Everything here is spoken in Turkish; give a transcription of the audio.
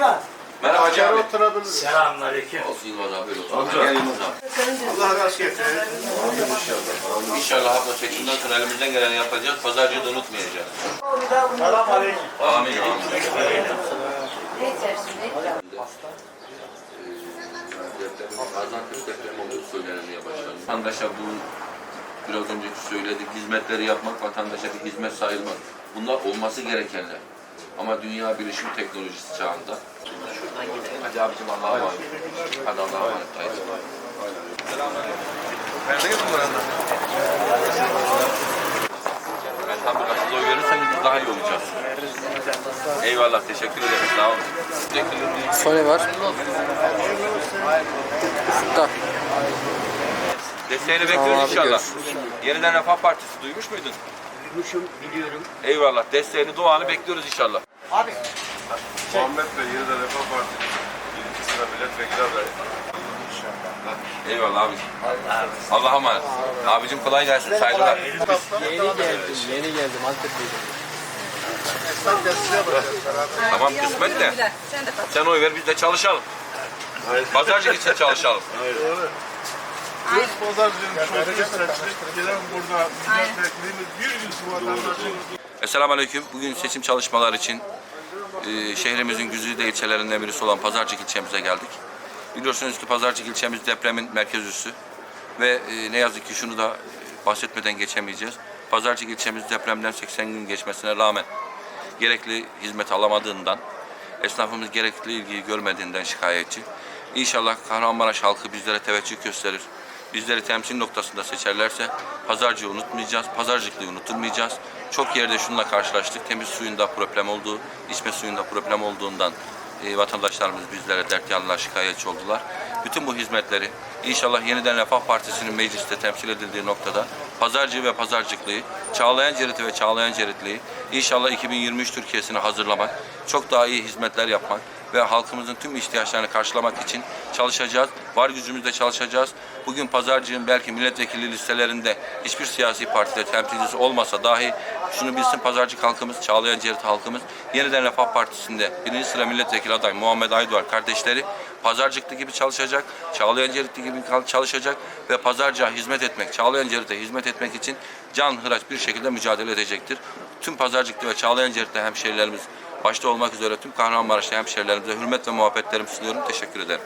Merhaba Hacı abi. oturabiliriz. Selamünaleyküm. Olsun Yılmaz abi öyle olsun. Gel Yılmaz abi. Allah razı getirir. İnşallah hafta seçimden sonra elimizden geleni yapacağız. Pazarcıyı da unutmayacağız. Selamünaleyküm. Amin amin. Ne içersin? Ne? Gaziantep depremi olduğu söylenmeye başlandı. Vatandaşa bu biraz önceki söyledik hizmetleri yapmak vatandaşa bir hizmet sayılmaz. Bunlar olması gerekenler. Ama dünya bilişim teknolojisi çağında. Hadi abicim Allah'a emanet. Hadi Allah'a emanet. Haydi. Ben tam biraz oy verirseniz biz daha iyi olacağız. Eyvallah teşekkür ederim. Sağ olun. Teşekkür ederim. Sony var. Ufukta. Desteğini bekliyoruz inşallah. görüşürüz. Yeniden Refah Partisi duymuş muydun? Duymuşum, biliyorum. Eyvallah. Desteğini, duanı bekliyoruz inşallah. Abi, Muhammed Bey yeniden Refah Partisi birinci sıra milletvekili adayı. Eyvallah abi. Allah'a emanet. Abicim kolay gelsin. Saygılar. Yeni geldim, yeni geldim Antep'teydim. Esnaf. Tamam kısmet de. Sen de kat. Sen oy ver biz de çalışalım. Pazarcık için çalışalım. Doğru. Biz pazarcının çocuğu seçtik. Gelen burada milletvekilimiz bir yüz vatandaşın Esselamu Aleyküm. Bugün seçim çalışmaları için e, şehrimizin güzide ilçelerinden birisi olan Pazarcık ilçemize geldik. Biliyorsunuz ki Pazarcık ilçemiz depremin merkez üssü. Ve e, ne yazık ki şunu da e, bahsetmeden geçemeyeceğiz. Pazarcık ilçemiz depremden 80 gün geçmesine rağmen gerekli hizmet alamadığından, esnafımız gerekli ilgiyi görmediğinden şikayetçi. İnşallah Kahramanmaraş halkı bizlere teveccüh gösterir. Bizleri temsil noktasında seçerlerse pazarcıyı unutmayacağız, pazarcıklığı unutturmayacağız. Çok yerde şununla karşılaştık. Temiz suyunda problem olduğu, içme suyunda problem olduğundan e, vatandaşlarımız bizlere dert yanına şikayetçi oldular. Bütün bu hizmetleri inşallah yeniden Refah Partisi'nin mecliste temsil edildiği noktada pazarcı ve pazarcıklığı, Çağlayan Ceriti ve Çağlayan Ceritliği inşallah 2023 Türkiye'sini hazırlamak, çok daha iyi hizmetler yapmak ve halkımızın tüm ihtiyaçlarını karşılamak için çalışacağız. Var gücümüzle çalışacağız. Bugün pazarcının belki milletvekili listelerinde hiçbir siyasi partide temsilcisi olmasa dahi şunu bilsin pazarcı halkımız, Çağlayan Cerit halkımız yeniden Refah Partisi'nde birinci sıra milletvekili aday Muhammed Aydoğan kardeşleri pazarcıklı gibi çalışacak, Çağlayan Ceritli gibi çalışacak ve pazarcıya hizmet etmek, Çağlayan Cerit'e hizmet etmek için can hıraç bir şekilde mücadele edecektir. Tüm pazarcıklı ve Çağlayan Cerit'te hemşehrilerimiz başta olmak üzere tüm Kahramanmaraş'ta hemşehrilerimize hürmet ve muhabbetlerimi sunuyorum. Teşekkür ederim.